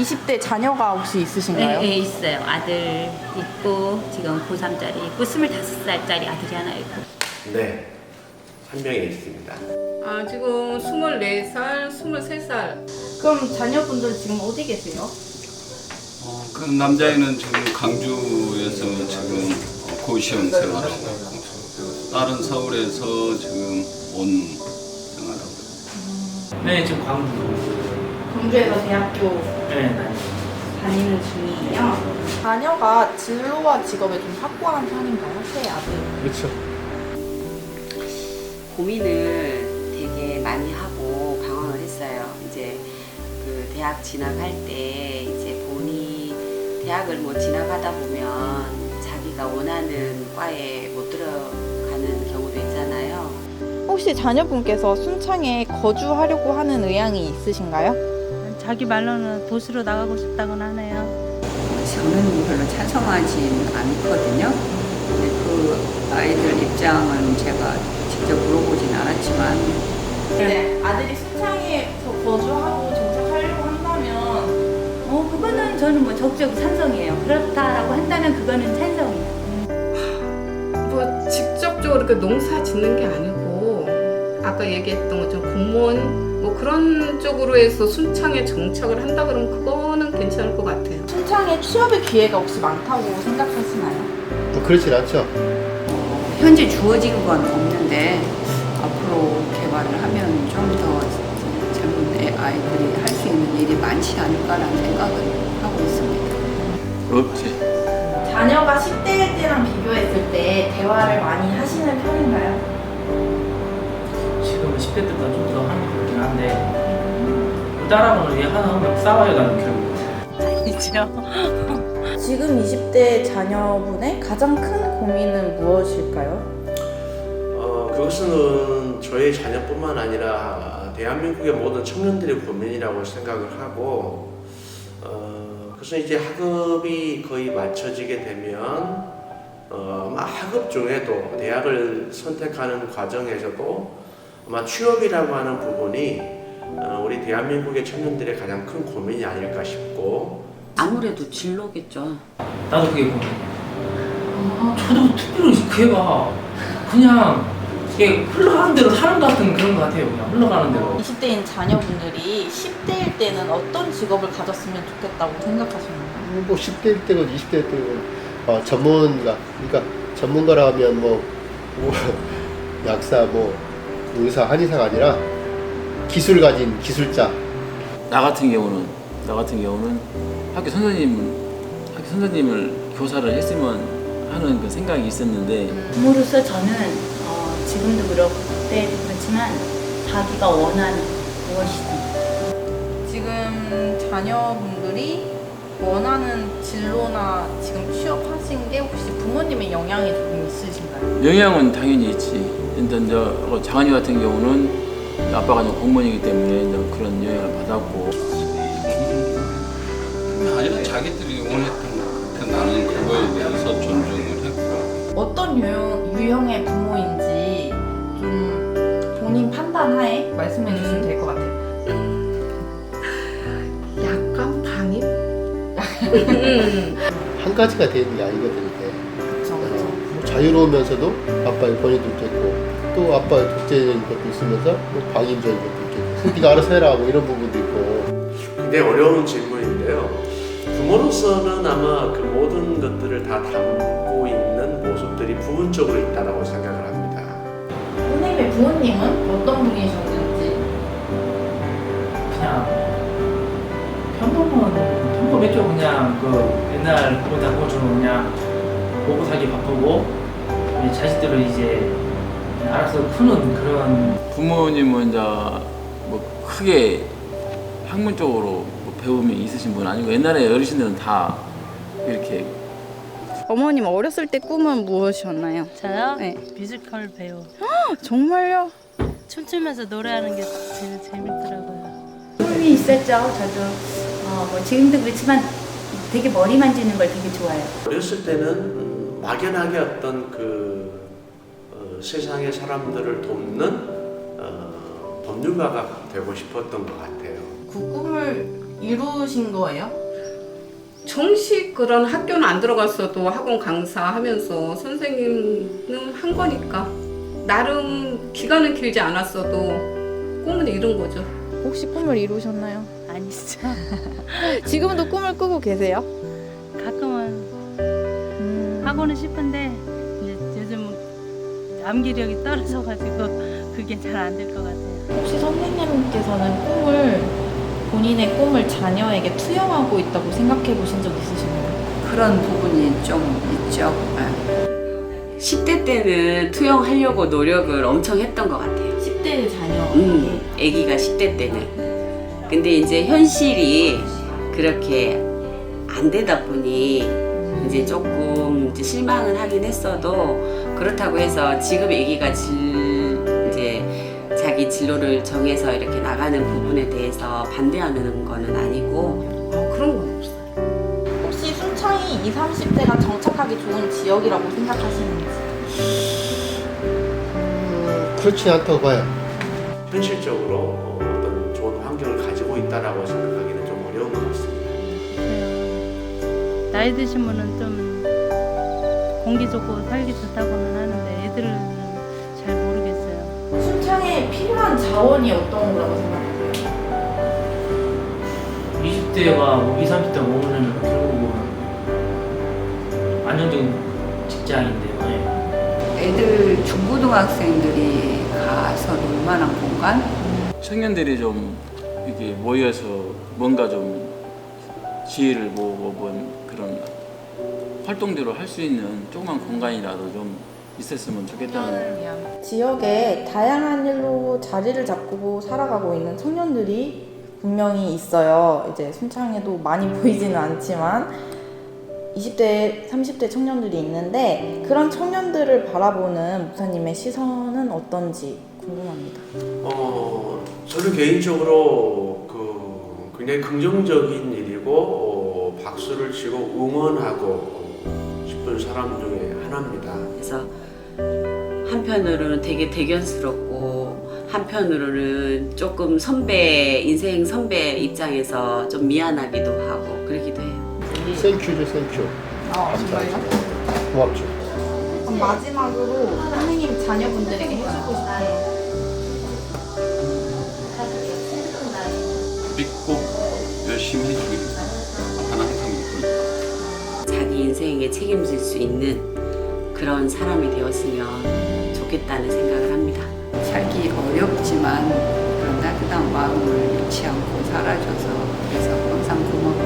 20대 자녀가 혹시 있으신가요? 네, 네, 있어요. 아들 있고 지금 고3짜리 있고 25살짜리 아들이 하나 있고. 네, 한 명이 있습니다. 아, 지금 24살, 23살. 그럼 자녀분들 지금 어디 계세요? 어, 그 남자애는 지금 강주에서 지금 어, 고시원 생활을 하고 있고 딸은 서울에서 지금 온 생활하고 있고 네, 지금 광주. 광주에서 대학교 네, 네. 다니는 중이에요. 자녀가 진로와 직업에 좀 확고한 편인가요? 새 아들. 그렇죠. 고민을 되게 많이 하고 방황을 했어요. 이제 그 대학 진학할 때 이제 본이 대학을 뭐 진학하다 보면 자기가 원하는 과에 못 들어가는 경우도 있잖아요. 혹시 자녀분께서 순창에 거주하려고 하는 의향이 있으신가요? 자기 말로는 도시로 나가고 싶다고는 하네요. 저는 별로 찬성하진 않거든요. 근데 그 아이들 입장은 제가 직접 물어보진 않았지만 네. 아들이 순창에서 거주하고 정착하려고 한다면 어, 그거는 저는 뭐 적극 찬성이에요. 그렇다라고 한다면 그거는 찬성이에요. 뭐 직접적으로 이렇게 농사 짓는 게 아니고 아까 얘기했던 것처럼 공무원 뭐 그런 쪽으로 해서 순창에 정착을 한다 그러면 그거는 괜찮을 것 같아요. 순창에 취업의 기회가 혹시 많다고 생각하시나요? 뭐 그렇진 않죠. 현재 주어진 건 없는데 앞으로 개발을 하면 좀 더 젊은 애- 아이들이 할 수 있는 일이 많지 않을까라는 생각을 하고 있습니다. 없지 자녀가 10대일 때랑 비교했을 때 대화를 많이 하시는 편인가요? 지금 10대 때보다 좀 더 하는 것 같긴 한데 딸하고는 얘 하나 하면 싸워야 가는 결국. 아니죠. 지금 20대 자녀분의 가장 큰 고민은 무엇일까요? 어, 그것은 저희 자녀뿐만 아니라 대한민국의 모든 청년들의 고민이라고 생각을 하고, 어, 그래서 이제 학업이 거의 맞춰지게 되면, 어, 학업 중에도 대학을 선택하는 과정에서도 아마 취업이라고 하는 부분이 어, 우리 대한민국의 청년들의 가장 큰 고민이 아닐까 싶고, 아무래도 진로겠죠. 나도 그게 고민이야. 저도 특별히 그 애가 그냥 이게 흘러가는 대로 사는 것 같은 그런 것 같아요. 그냥 흘러가는 대로. 20대인 자녀분들이 10대일 때는 어떤 직업을 가졌으면 좋겠다고 생각하시나요? 뭐 10대일 때건 20대일 때건 어, 전문가, 그러니까 전문가라 하면 뭐, 뭐 약사, 뭐 의사, 한의사가 아니라 기술 가진 기술자. 나 같은 경우는 나 같은 경우는 학교 선생님 학교 선생님을 교사를 했으면 하는 그 생각이 있었는데 부모로서 저는 어, 지금도 그렇고 그때도 그렇지만 자기가 원하는 무엇이든 지금 자녀분들이 원하는 진로나 지금 취업하신 게 혹시 부모님의 영향이 조금 있으신가요? 영향은 당연히 있지. 일단 저 장한이 같은 경우는 아빠가 이제 공무원이기 때문에 이제 그런 영향을 받았고 아니라 자기들이 원했던 그 나는 그거에 대해서 존중을 했고 어떤 유형, 유형의 부모인지 좀 본인 판단하에 말씀해 주시면 같아요. 한 가지가 되는 게 아니거든요. 그렇죠. 뭐 자유로우면서도 아빠의 권위도 있고 또 아빠의 독재적인 것도 있으면서 뭐 방임적인 것도 있고 네가 알아서 해라 뭐 이런 부분도 있고 굉장히 어려운 질문인데요. 부모로서는 아마 그 모든 것들을 다 담고 있는 모습들이 부분적으로 있다라고 생각을 합니다. 선생님의 부모님은 어떤 그냥 그 옛날 보다 보처럼 그냥 먹고 살기 바쁘고 이제 자식들을 이제 알아서 크는 그런 부모님은 이제 뭐 크게 학문적으로 뭐 배움이 있으신 분 아니고 옛날에 어르신들은 다 이렇게 어머님 어렸을 때 꿈은 무엇이었나요? 저요? 네. 뮤지컬 배우. 정말요? 춤추면서 노래하는 게 제일 재밌더라고요. 꿈이 있었죠. 저도 어, 뭐 지금도 그렇지만 되게 머리 만지는 걸 되게 좋아해요. 어렸을 때는 음, 막연하게 어떤 그 어, 세상의 사람들을 돕는 어, 법률가가 되고 싶었던 것 같아요. 그 꿈을 이루신 거예요? 정식 그런 학교는 안 들어갔어도 학원 강사하면서 선생님은 한 거니까 나름 기간은 길지 않았어도 꿈은 이룬 거죠. 혹시 꿈을 이루셨나요? 아니죠. 지금도 꿈을 꾸고 계세요? 가끔은 음. 하고는 싶은데 이제 요즘 암기력이 떨어져가지고 그게 잘 안 될 것 같아요. 혹시 선생님께서는 꿈을 본인의 꿈을 자녀에게 투영하고 있다고 생각해 보신 적 있으신가요? 그런 부분이 좀 있죠. 네. 10대 때는 투영하려고 노력을 엄청 했던 것 같아요. 10대 자녀 음, 아기가 10대 때는. 근데 이제 현실이 그렇게 안 되다 보니 이제 조금 이제 실망은 하긴 했어도 그렇다고 해서 지금 아기가 질 이제 자기 진로를 정해서 이렇게 나가는 부분에 대해서 반대하는 거는 아니고 아, 그런 건 없어요. 혹시 순창이 20, 30대가 정착하기 좋은 지역이라고 생각하시는지? 음, 그렇지 않다고 봐요. 현실적으로 있다라고 생각하기는 좀 어려운 것 같습니다. 그래요. 나이 드신 분은 좀 공기 좋고 살기 좋다고는 하는데 애들은 잘 모르겠어요. 순창에 필요한 자원이 어떤 거라고 생각하세요? 20대가 20, 30대가 오면은 결국은 안정적인 직장인데요. 예. 애들 중고등학생들이 가서 놀 만한 공간? 청년들이 좀 이렇게 모여서 뭔가 좀 지혜를 모아본 그런 활동들을 할수 있는 조그만 공간이라도 좀 있었으면 좋겠다는 지역에 다양한 일로 자리를 잡고 살아가고 있는 청년들이 분명히 있어요. 이제 순창에도 많이 보이지는 않지만 20대, 30대 청년들이 있는데 그런 청년들을 바라보는 목사님의 시선은 어떤지 궁금합니다. 어, 저는 개인적으로 그 굉장히 긍정적인 일이고 어, 박수를 치고 응원하고 싶은 사람 중에 하나입니다. 그래서 한편으로는 되게 대견스럽고 한편으로는 조금 선배 인생 선배 입장에서 좀 미안하기도 하고 그러기도 해요. 생큐죠, 생큐. 아 정말요? 고맙죠. 그럼 마지막으로 선생님 자녀분들에게 해주고 싶은 믿고 열심히 해주겠습니다. 하나 항상 믿고 자기 인생에 책임질 수 있는 그런 사람이 되었으면 좋겠다는 생각을 합니다. 살기 어렵지만 그런 따뜻한 마음을 잃지 않고 살아줘서 그래서 항상 고맙고